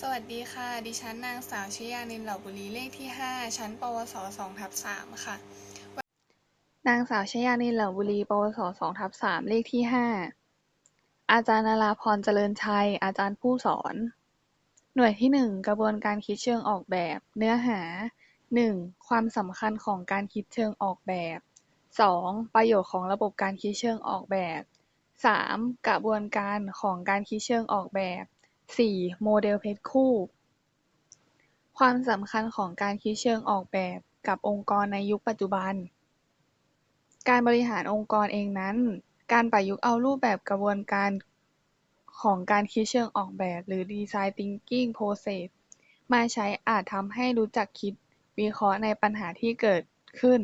สวัสดีค่ะ ดิฉันนางสาวชยานินเหล่าบุรีเลขที่ 5 ชั้น ปวส2ทับ3ค่ะ นางสาวชยานินเหล่าบุรี ปวสสองทับสามเลขที่ห้าอาจารย์นราพรเจริญชัย อาจารย์ผู้สอน หน่วยที่หนึ่งกระบวนการคิดเชิงออกแบบ เนื้อหาหนึ่งความสำคัญของการคิดเชิงออกแบบสองประโยชน์ของระบบการคิดเชิงออกแบบสามกระบวนการของการคิดเชิงออกแบบ สี่โมเดลเพชรคู่ ความสำคัญของการคิดเชิงออกแบบกับองค์กรในยุคปัจจุบัน การบริหารองค์กรเองนั้น การประยุกต์เอารูปแบบกระบวนการของการคิดเชิงออกแบบ หรือ Design Thinking Process มาใช้อาจทำให้รู้จักคิดวิเคราะห์ในปัญหาที่เกิดขึ้น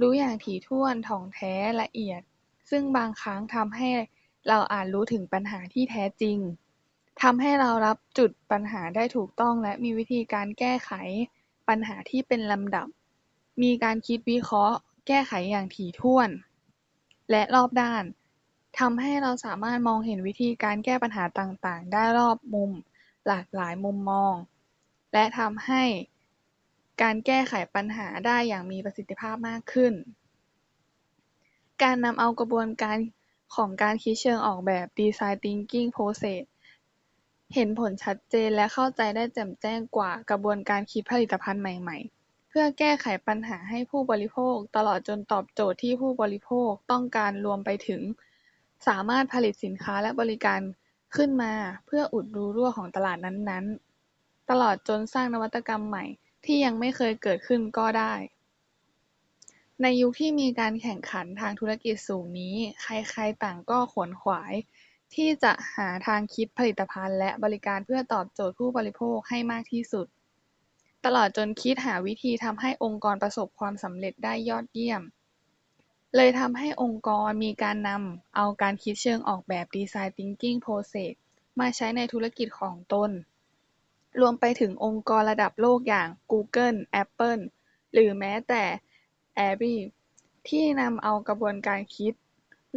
รู้อย่างถี่ถ้วนถ่องแท้ละเอียด ซึ่งบางครั้งทำให้เราอาจรู้ถึงปัญหาที่แท้จริง ทำให้เรารับจุดปัญหาได้ถูกต้อง และมีวิธีการแก้ไขปัญหาที่เป็นลำดับ มีการคิดวิเคราะห์ แก้ไขอย่างถี่ถ้วน และรอบด้าน ทำให้เราสามารถมองเห็นวิธีการแก้ปัญหาต่างๆ ได้รอบมุม หลากหลายมุมมอง และทำให้การแก้ไขปัญหาได้อย่างมีประสิทธิภาพมากขึ้น การนำเอากระบวนการของการคิดเชิงออกแบบ Design Thinking Process เห็นผลชัดเจนและเข้าใจได้แจ่มแจ้งกว่ากระบวนการคิดผลิตภัณฑ์ใหม่ ๆ เพื่อแก้ไขปัญหาให้ผู้บริโภค ตลอดจนตอบโจทย์ที่ผู้บริโภคต้องการรวมไปถึง สามารถผลิตสินค้าและบริการขึ้นมาเพื่ออุดรูรั่วของตลาดนั้น ๆ ตลอดจนสร้างนวัตกรรมใหม่ที่ยังไม่เคยเกิดขึ้นก็ได้ ในยุคที่มีการแข่งขันทางธุรกิจสูงนี้ ใคร ๆ ต่างก็ขวนขวาย ที่จะหาทางคิดผลิตภัณฑ์และบริการเพื่อตอบโจทย์ผู้บริโภคให้มากที่สุด ตลอดจนคิดหาวิธีทำให้องค์กรประสบความสำเร็จได้ยอดเยี่ยม เลยทำให้องค์กรมีการนำเอาการคิดเชิงออกแบบ Design Thinking Process มาใช้ในธุรกิจของตน รวมไปถึงองค์กรระดับโลกอย่าง Google Apple หรือแม้แต่ Airbnb ที่นำเอากระบวนการคิด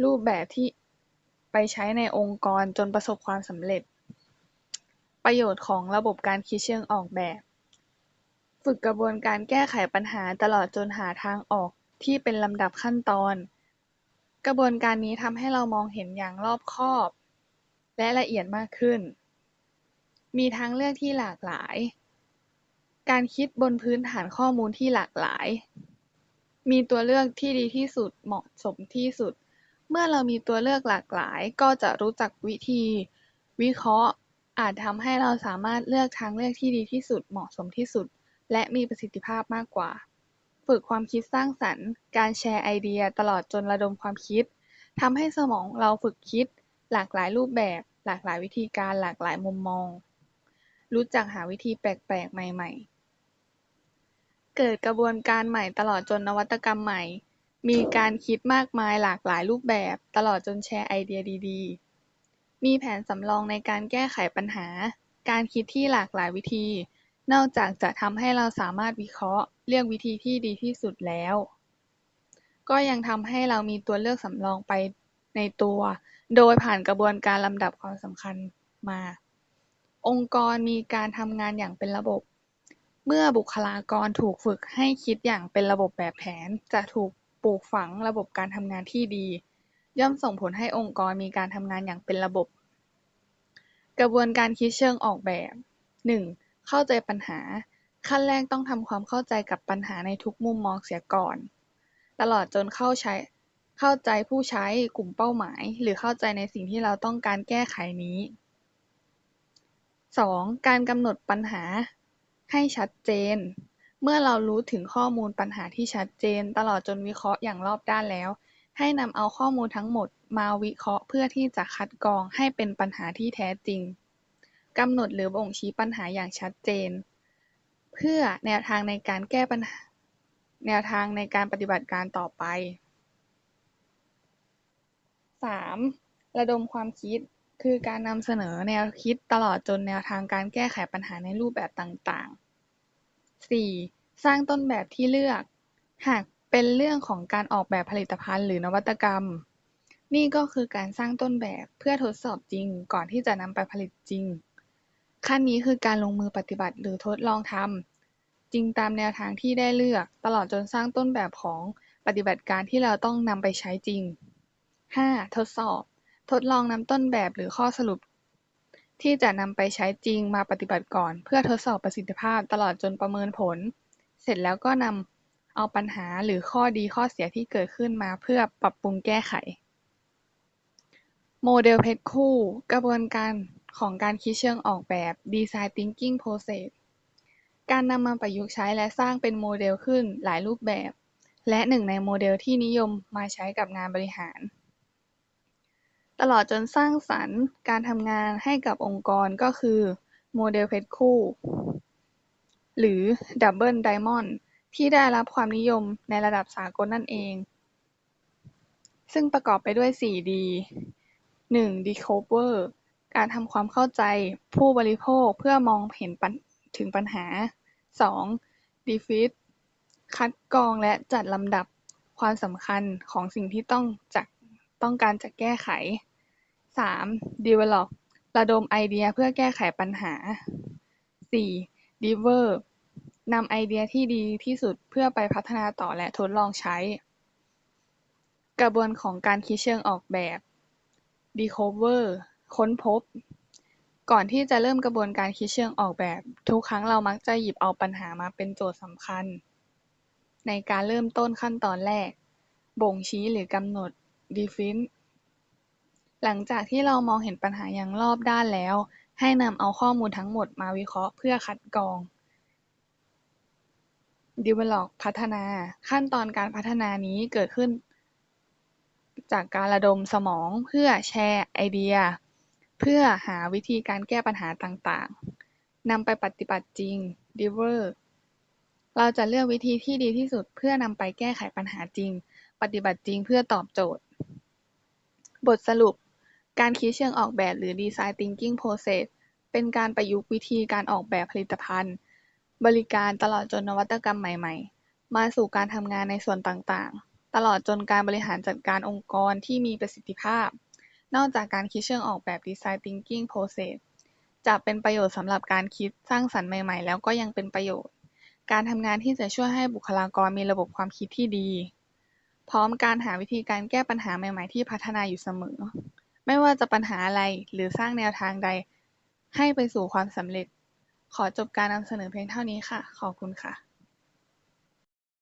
รูปแบบที่ ไปใช้ในองค์กรจนประสบความสำเร็จ ประโยชน์ของระบบการคิดเชิงออกแบบ ฝึกกระบวนการแก้ไขปัญหาตลอดจนหาทางออกที่เป็นลำดับขั้นตอน กระบวนการนี้ทำให้เรามองเห็นอย่างรอบคอบ และละเอียดมากขึ้น มีทางเลือกที่หลากหลาย การคิดบนพื้นฐานข้อมูลที่หลากหลาย มีตัวเลือกที่ดีที่สุดเหมาะสมที่สุด เมื่อเรามีตัวเลือกหลากหลายก็จะรู้จักวิธีวิเคราะห์ อาจทำให้เราสามารถเลือกทางเลือกที่ดีที่สุด เหมาะสมที่สุด และมีประสิทธิภาพมากกว่า ฝึกความคิดสร้างสรรค์ การแชร์ไอเดียตลอดจนระดมความคิดทำให้สมองเราฝึกคิด หลากหลายรูปแบบ หลากหลายวิธีการหลากหลายมุมมอง รู้จักหาวิธีแปลกๆ ใหม่ ๆ เกิดกระบวนการใหม่ตลอดจนนวัตกรรมใหม่ มีการคิดมากมายหลากหลายรูปแบบ ตลอดจนแชร์ไอเดียดี ๆ มีแผนสำรองในการแก้ไขปัญหา การคิดที่หลากหลายวิธี นอกจากจะทำให้เราสามารถวิเคราะห์ เลือกวิธีที่ดีที่สุดแล้ว ก็ยังทำให้เรามีตัวเลือกสำรองไปในตัว โดยผ่านกระบวนการลำดับความสำคัญมา องค์กรมีการทำงานอย่างเป็นระบบ เมื่อบุคลากรถูกฝึกให้คิดอย่างเป็นระบบแบบแผนจะถูก ปลูกฝังระบบการทำงานที่ดี ย่อมส่งผลให้องค์กรมีการทำงานอย่างเป็นระบบ กระบวนการคิดเชิงออกแบบหนึ่งเข้าใจปัญหา ขั้นแรกต้องทำความเข้าใจกับปัญหาในทุกมุมมองเสียก่อน ตลอดจนเข้าใช้ เข้าใจผู้ใช้กลุ่มเป้าหมาย หรือเข้าใจในสิ่งที่เราต้องการแก้ไขนี้สองการกำหนดปัญหาให้ชัดเจน เมื่อเรารู้ถึงข้อมูลปัญหาที่ชัดเจน ตลอดจนวิเคราะห์อย่างรอบด้านแล้ว ให้นำเอาข้อมูลทั้งหมดมาวิเคราะห์เพื่อที่จะคัดกรองให้เป็นปัญหาที่แท้จริง กำหนดหรือบ่งชี้ปัญหาอย่างชัดเจน เพื่อแนวทางในการแก้ปัญหา แนวทางในการปฏิบัติการต่อไปสามระดมความคิดคือการนำเสนอแนวคิดตลอดจนแนวทางการแก้ไขปัญหาในรูปแบบต่างๆ สี่ สร้างต้นแบบที่เลือก หากเป็นเรื่องของการออกแบบผลิตภัณฑ์หรือนวัตกรรม นี่ก็คือการสร้างต้นแบบเพื่อทดสอบจริงก่อนที่จะนำไปผลิตจริง ขั้นนี้คือการลงมือปฏิบัติหรือทดลองทำจริงตามแนวทางที่ได้เลือก ตลอดจนสร้างต้นแบบของปฏิบัติการที่เราต้องนำไปใช้จริง 5. ทดสอบ ทดลองนำต้นแบบหรือข้อสรุป ที่จะนำไปใช้จริงมาปฏิบัติก่อน เพื่อทดสอบประสิทธิภาพตลอดจนประเมินผล เสร็จแล้วก็นำเอาปัญหาหรือข้อดีข้อเสียที่เกิดขึ้นมาเพื่อปรับปรุงแก้ไข โมเดลเพชรคู่ กระบวนการของการคิดเชิงออกแบบ Design Thinking Process การนำมาประยุกต์ใช้และสร้างเป็นโมเดลขึ้นหลายรูปแบบ และหนึ่งในโมเดลที่นิยมมาใช้กับงานบริหาร ตลอดจนสร้างสรรค์การทำงานให้กับองค์กร ก็คือ โมเดลเพชรคู่ หรือ Double Diamond ที่ได้รับความนิยมในระดับสากลนั่นเอง ซึ่งประกอบไปด้วย 4D 1. Discover การทำความเข้าใจผู้บริโภคเพื่อมองเห็นถึงปัญหา 2. Define คัดกรองและจัดลำดับความสำคัญของสิ่งที่ต้องจักต้องการจะแก้ไข 3. Develop ระดมไอเดียเพื่อแก้ไขปัญหา 4. Deliver นำไอเดียที่ดีที่สุดเพื่อไปพัฒนาต่อและทดลองใช้ กระบวนของการคิดเชิงออกแบบ Discover ค้นพบ ก่อนที่จะเริ่มกระบวนการคิดเชิงออกแบบ ทุกครั้งเรามักจะหยิบเอาปัญหามาเป็นโจทย์สำคัญ ในการเริ่มต้นขั้นตอนแรก บ่งชี้หรือกำหนด Define หลังจากที่เรามองเห็นปัญหาอย่างรอบด้านแล้ว ให้นำเอาข้อมูลทั้งหมดมาวิเคราะห์เพื่อคัดกรอง Develop พัฒนา ขั้นตอนการพัฒนานี้เกิดขึ้น จากการระดมสมองเพื่อแชร์ไอเดีย เพื่อหาวิธีการแก้ปัญหาต่างๆนำไปปฏิบัติจริง Deliver เราจะเลือกวิธีที่ดีที่สุดเพื่อนำไปแก้ไขปัญหาจริง ปฏิบัติจริงเพื่อตอบโจทย์ บทสรุป การคิดเชิงออกแบบ หรือ Design Thinking Process เป็นการประยุกต์วิธีการออกแบบผลิตภัณฑ์ บริการ ตลอดจนนวัตกรรมใหม่ ๆ มาสู่การทำงานในส่วนต่าง ๆ ตลอดจนการบริหารจัดการองค์กรที่มีประสิทธิภาพ นอกจากการคิดเชิงออกแบบ Design Thinking Process จะเป็นประโยชน์สำหรับการคิดสร้างสรรค์ใหม่ ๆ แล้วก็ยังเป็นประโยชน์ การทำงานที่จะช่วยให้บุคลากรมีระบบความคิดที่ดี พร้อมการหาวิธีการแก้ปัญหาใหม่ ๆ ที่พัฒนาอยู่เสมอ ไม่ว่าจะปัญหาอะไรหรือสร้างแนวทางใดให้ไปสู่ความสำเร็จ ขอจบการนำเสนอเพียงเท่านี้ค่ะ ขอบคุณค่ะ